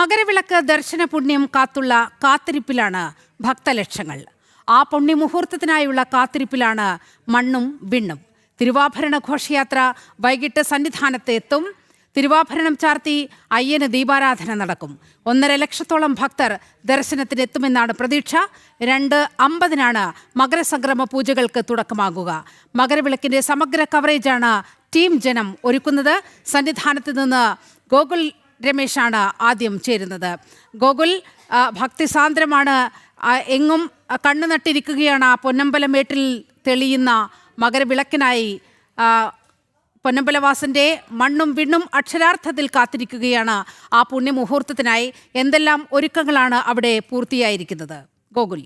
മകരവിളക്ക് ദർശന പുണ്യം കാത്തുള്ള കാത്തിരിപ്പിലാണ് ഭക്തലക്ഷങ്ങൾ. ആ പുണ്യമുഹൂർത്തത്തിനായുള്ള കാത്തിരിപ്പിലാണ് മണ്ണും വിണ്ണും. തിരുവാഭരണ ഘോഷയാത്ര വൈകിട്ട് സന്നിധാനത്ത് എത്തും തിരുവാഭരണം ചാർത്തി അയ്യന് ദീപാരാധന നടക്കും. ഒന്നര ലക്ഷത്തോളം ഭക്തർ ദർശനത്തിനെത്തുമെന്നാണ് പ്രതീക്ഷ. രണ്ട് അമ്പതിനാണ് മകരസംക്രമ പൂജകൾക്ക് തുടക്കമാകുക. മകരവിളക്കിന്റെ സമഗ്ര കവറേജാണ് ടീം ജനം ഒരുക്കുന്നത്. സന്നിധാനത്ത് നിന്ന് ഗോകുൽ രമേശാണ് ആദ്യം ചേരുന്നത്. ഗോകുൽ ഭക്തിസാന്ദ്രമാണ് എങ്ങും കണ്ണു നട്ടിരിക്കുകയാണ്. ആ പൊന്നമ്പലമേട്ടിൽ തെളിയുന്ന മകരവിളക്കിനായി പൊന്നമ്പലവാസന്റെ മണ്ണും വിണ്ണും അക്ഷരാർത്ഥത്തിൽ കാത്തിരിക്കുകയാണ് ആ പുണ്യമുഹൂർത്തത്തിനായി. എന്തെല്ലാം ഒരുക്കങ്ങളാണ് അവിടെ പൂർത്തിയായിരിക്കുന്നത്? ഗോകുൽ.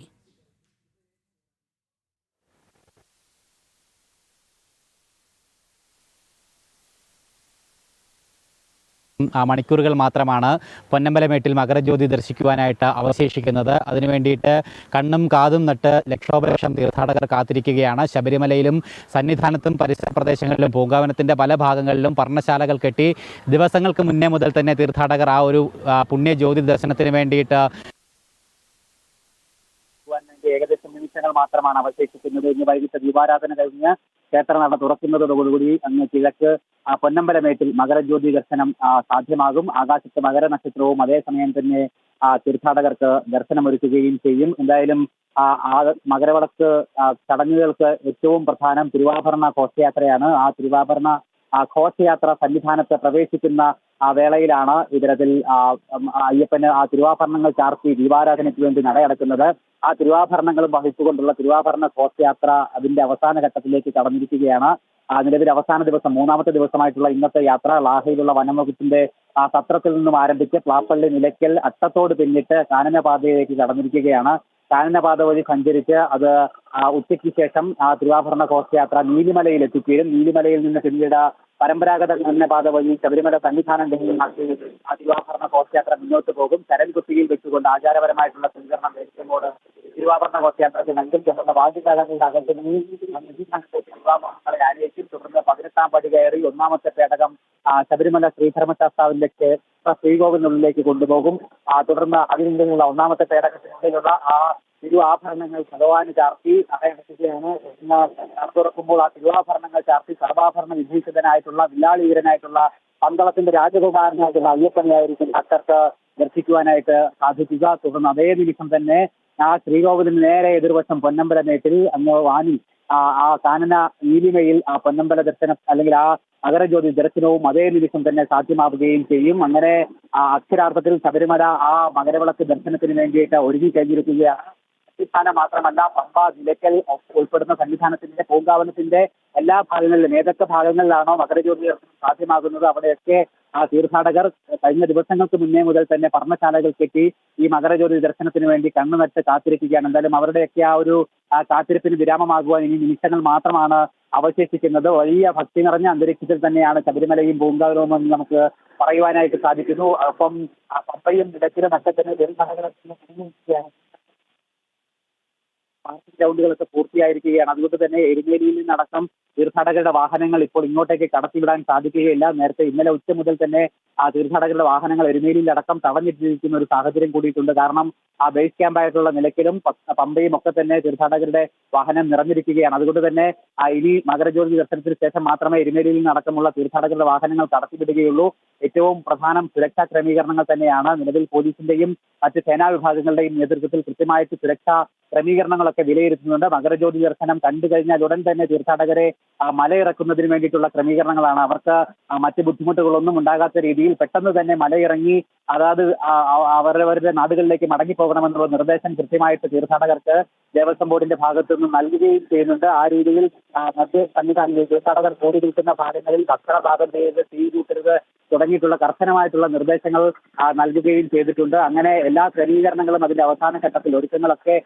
മണിക്കൂറുകൾ മാത്രമാണ് പൊന്നമ്പലമേട്ടിൽ മകരജ്യോതി ദർശിക്കുവാനായിട്ട് അവശേഷിക്കുന്നത്. അതിനു വേണ്ടിയിട്ട് കണ്ണും കാതും നട്ട് ലക്ഷോപലക്ഷം തീർത്ഥാടകർ കാത്തിരിക്കുകയാണ്. ശബരിമലയിലും സന്നിധാനത്തും പരിസര പ്രദേശങ്ങളിലും പൂങ്കാവനത്തിന്റെ പല ഭാഗങ്ങളിലും പർണശാലകൾ കെട്ടി ദിവസങ്ങൾക്ക് മുന്നേ മുതൽ തന്നെ തീർത്ഥാടകർ ആ ഒരു പുണ്യ പുണ്യജ്യോതി ദർശനത്തിന് വേണ്ടിയിട്ട് നിമിഷങ്ങൾ മാത്രമാണ് അവശേഷിക്കുന്നത്. ഇന്ന് വൈകിട്ട് ദീപാരാധന കഴിഞ്ഞ് ക്ഷേത്രനട തുറക്കുന്നതോടുകൂടി അങ്ങ് കിഴക്ക് പൊന്നമ്പലമേട്ടിൽ മകരജ്യോതി ദർശനം സാധ്യമാകും. ആകാശത്ത് മകര നക്ഷത്രവും അതേസമയം തന്നെ തീർത്ഥാടകർക്ക് ദർശനമൊരുക്കുകയും ചെയ്യും. എന്തായാലും ആ മകരവിളക്ക് ചടങ്ങുകൾക്ക് ഏറ്റവും പ്രധാനം തിരുവാഭരണ ഘോഷയാത്രയാണ്. ആ തിരുവാഭരണ ഘോഷയാത്ര സന്നിധാനത്ത് പ്രവേശിക്കുന്ന വേളയിലാണ് ഇത്തരത്തിൽ ആ, ഉം, ആ അയ്യപ്പന് ആ തിരുവാഭരണങ്ങൾ ചാർത്തി ദീപാരാധനയ്ക്ക് വേണ്ടി നടയടക്കുന്നത്. ആ തിരുവാഭരണങ്ങളും വഹിച്ചുകൊണ്ടുള്ള തിരുവാഭരണ ഘോഷയാത്ര അതിന്റെ അവസാന ഘട്ടത്തിലേക്ക് കടന്നിരിക്കുകയാണ്. നിലവിൽ അവസാന ദിവസം മൂന്നാമത്തെ ദിവസമായിട്ടുള്ള ഇന്നത്തെ യാത്ര ലാഹയിലുള്ള വനംവകുപ്പിന്റെ ആ സത്രത്തിൽ നിന്നും ആരംഭിച്ച് പ്ലാപ്പള്ളി നിലയ്ക്കൽ അട്ടത്തോട് പിന്നിട്ട് കാനനപാതയിലേക്ക് കടന്നിരിക്കുകയാണ്. കാനനപാത വഴി സഞ്ചരിച്ച് അത് ഉച്ചയ്ക്ക് ശേഷം ആ തിരുവാഭരണ ഘോഷയാത്ര നീലിമലയിൽ എത്തിച്ചേരും നീലിമലയിൽ നിന്ന് പിന്നീട് പരമ്പരാഗത പാത വഴി ശബരിമല സന്നിധാനം ലഭ്യമാക്കി ആ തിരുവാഭരണ ഘോഷയാത്ര മുന്നോട്ട് പോകും. ചരൽകുത്തിയിൽ വെച്ചുകൊണ്ട് ആചാരപരമായിട്ടുള്ള സ്വീകരണം ലഭിക്കുമ്പോൾ തിരുവാഭരണ ഘോഷയാത്രയ്ക്ക് നൽകും. ചേർന്ന വാദ്യകാലങ്ങളുടെ അകത്ത് തിരുവാഭരണങ്ങളെ ആനയിക്കും തുടർന്ന് പതിനെട്ടാം പടി കയറി ഒന്നാമത്തെ പേടകം ശബരിമല ശ്രീധർമ്മശാസ്താവിലേക്ക് ശ്രീകോവിലിനുള്ളിലേക്ക് കൊണ്ടുപോകും. തുടർന്ന് തുടർന്ന് അതിനുള്ള ഒന്നാമത്തെ പേടകത്തിനുള്ളിലുള്ള ആ തിരു ആഭരണങ്ങൾ ഭഗവാന് ചാർത്തി അടയടക്കുകയാണ് തുറക്കുമ്പോൾ ആ തിരുവാഭരണങ്ങൾ ചാർത്തി സർവാഭരണ വിഭീഷിതനായിട്ടുള്ള വില്ലാളീകരനായിട്ടുള്ള പന്തളത്തിന്റെ രാജകുമാരനായിട്ടുള്ള അയ്യപ്പനെയായിരിക്കും ഭക്തർക്ക് ദർശിക്കുവാനായിട്ട് സാധിക്കുക. തുടർന്ന് അതേ നിമിഷം തന്നെ ആ ശ്രീകോവിലിന് നേരെ എതിർവശം പൊന്നമ്പലമേട്ടിൽ അങ്ങ് വാനി. ആ ആ കാനന നീലിമയിൽ ആ പൊന്നമ്പല ദർശനം അല്ലെങ്കിൽ ആ അകരജ്യോതി ദർശനവും അതേ നിമിഷം തന്നെ സാധ്യമാവുകയും ചെയ്യും. അങ്ങനെ ആ അക്ഷരാർത്ഥത്തിൽ ശബരിമല ആ മകരവിളക്ക് ദർശനത്തിന് വേണ്ടിയിട്ട് ഒരുങ്ങി കഴിഞ്ഞിരിക്കുകയാണ്. സന്നിധാനം മാത്രമല്ല പമ്പ നിലയ്ക്കൽ ഉൾപ്പെടുന്ന സന്നിധാനത്തിന്റെ പൂങ്കാവനത്തിന്റെ എല്ലാ ഭാഗങ്ങളിലും ഏതൊക്കെ ഭാഗങ്ങളിലാണോ മകരജ്യോതി സാധ്യമാകുന്നത് അവിടെയൊക്കെ ആ തീർത്ഥാടകർ കഴിഞ്ഞ ദിവസങ്ങൾക്ക് മുന്നേ മുതൽ തന്നെ പർണശാലകൾ കെട്ടി ഈ മകരജ്യോതി ദർശനത്തിന് വേണ്ടി കണ്ണു നട്ട് കാത്തിരിക്കുകയാണ്. എന്തായാലും അവരുടെയൊക്കെ ആ ഒരു കാത്തിരിപ്പിന് വിരാമമാകുവാൻ ഇനി നിമിഷങ്ങൾ മാത്രമാണ് അവശേഷിക്കുന്നത്. വലിയ ഭക്തി നിറഞ്ഞ അന്തരീക്ഷത്തിൽ തന്നെയാണ് ശബരിമലയും പൂങ്കാവനവും നമുക്ക് പറയുവാനായിട്ട് സാധിക്കുന്നു. അപ്പം പമ്പയും ഇടച്ചിലെ നക്ഷത്രത്തിന് തീർത്ഥാടകർ പാർക്കിംഗ് ഗ്രൗണ്ടുകളൊക്കെ പൂർത്തിയായിരിക്കുകയാണ്. അതുകൊണ്ട് തന്നെ എരുമേലിയിൽ നിന്നടക്കം തീർത്ഥാടകരുടെ വാഹനങ്ങൾ ഇപ്പോൾ ഇങ്ങോട്ടേക്ക് കടത്തിവിടാൻ സാധിക്കുകയില്ല. നേരത്തെ ഇന്നലെ ഉച്ച മുതൽ തന്നെ ആ തീർത്ഥാടകരുടെ വാഹനങ്ങൾ എരുമേലിയിൽ അടക്കം തടഞ്ഞിട്ടിരിക്കുന്ന ഒരു സാഹചര്യം കൂടിയിട്ടുണ്ട്. കാരണം ആ ബേസ് ക്യാമ്പായിട്ടുള്ള നിലയ്ക്കലും പമ്പയും ഒക്കെ തന്നെ തീർത്ഥാടകരുടെ വാഹനം നിറഞ്ഞിരിക്കുകയാണ്. അതുകൊണ്ട് തന്നെ ഇനി മകരജ്യോതി ദർശനത്തിന് ശേഷം മാത്രമേ എരുമേലിയിൽ നിന്നടക്കമുള്ള തീർത്ഥാടകരുടെ വാഹനങ്ങൾ കടത്തിവിടുകയുള്ളൂ. ഏറ്റവും പ്രധാനം സുരക്ഷാ ക്രമീകരണങ്ങൾ തന്നെയാണ്. നിലവിൽ പോലീസിന്റെയും മറ്റ് സേനാ വിഭാഗങ്ങളുടെയും നേതൃത്വത്തിൽ കൃത്യമായിട്ട് സുരക്ഷാ ക്രമീകരണങ്ങളൊക്കെ വിലയിരുത്തുന്നുണ്ട്. മകരജ്യോതി ദർശനം കണ്ടു കഴിഞ്ഞാൽ ഉടൻ തന്നെ തീർത്ഥാടകരെ മലയിറക്കുന്നതിന് വേണ്ടിയിട്ടുള്ള ക്രമീകരണങ്ങളാണ്. അവർക്ക് മറ്റ് ബുദ്ധിമുട്ടുകളൊന്നും ഉണ്ടാകാത്ത രീതിയിൽ പെട്ടെന്ന് തന്നെ മലയിറങ്ങി അതാത് അവരവരുടെ നാടുകളിലേക്ക് മടങ്ങിപ്പോകണമെന്നുള്ള നിർദ്ദേശം കൃത്യമായിട്ട് തീർത്ഥാടകർക്ക് ദേവസ്വം ബോർഡിന്റെ ഭാഗത്തു നിന്ന് നൽകുകയും ചെയ്യുന്നുണ്ട്. ആ രീതിയിൽ മറ്റ് സന്നിധാനങ്ങളിൽ തീർത്ഥാടകർ കൂടി നിൽക്കുന്ന ഭാഗങ്ങളിൽ ഭക്ഷണ ഭാഗം ചെയ്ത് തീ കൂട്ടരുത് തുടങ്ങിയിട്ടുള്ള കർശനമായിട്ടുള്ള നിർദ്ദേശങ്ങൾ നൽകുകയും ചെയ്തിട്ടുണ്ട്. അങ്ങനെ എല്ലാ ക്രമീകരണങ്ങളും അതിന്റെ അവസാന ഘട്ടത്തിൽ ഒരുക്കങ്ങളൊക്കെ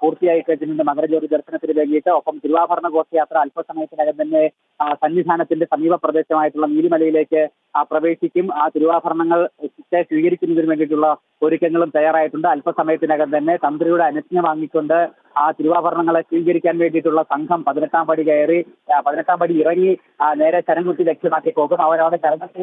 പൂർത്തിയായി കഴിഞ്ഞിട്ടുണ്ട്. മകരജ്യോതി ദർശനത്തിന് വേണ്ടിയിട്ട് ഒപ്പം തിരുവാഭരണ ഘോഷയാത്ര അല്പസമയത്തിനകം തന്നെ സന്നിധാനത്തിന്റെ സമീപ പ്രദേശമായിട്ടുള്ള നീലിമലയിലേക്ക് പ്രവേശിക്കും. ആ തിരുവാഭരണങ്ങൾ സ്വീകരിക്കുന്നതിന് വേണ്ടിയിട്ടുള്ള ഒരുക്കങ്ങളും തയ്യാറായിട്ടുണ്ട്. അല്പസമയത്തിനകം തന്നെ തന്ത്രിയുടെ അനുജ്ഞ വാങ്ങിക്കൊണ്ട് ആ തിരുവാഭരണങ്ങളെ സ്വീകരിക്കാൻ വേണ്ടിയിട്ടുള്ള സംഘം പതിനെട്ടാം പടി കയറി പതിനെട്ടാം പടി ഇറങ്ങി നേരെ ചരംകുത്തി ലക്ഷ്യമാക്കി പോകും. അവരവിടെ ചരംകുത്തി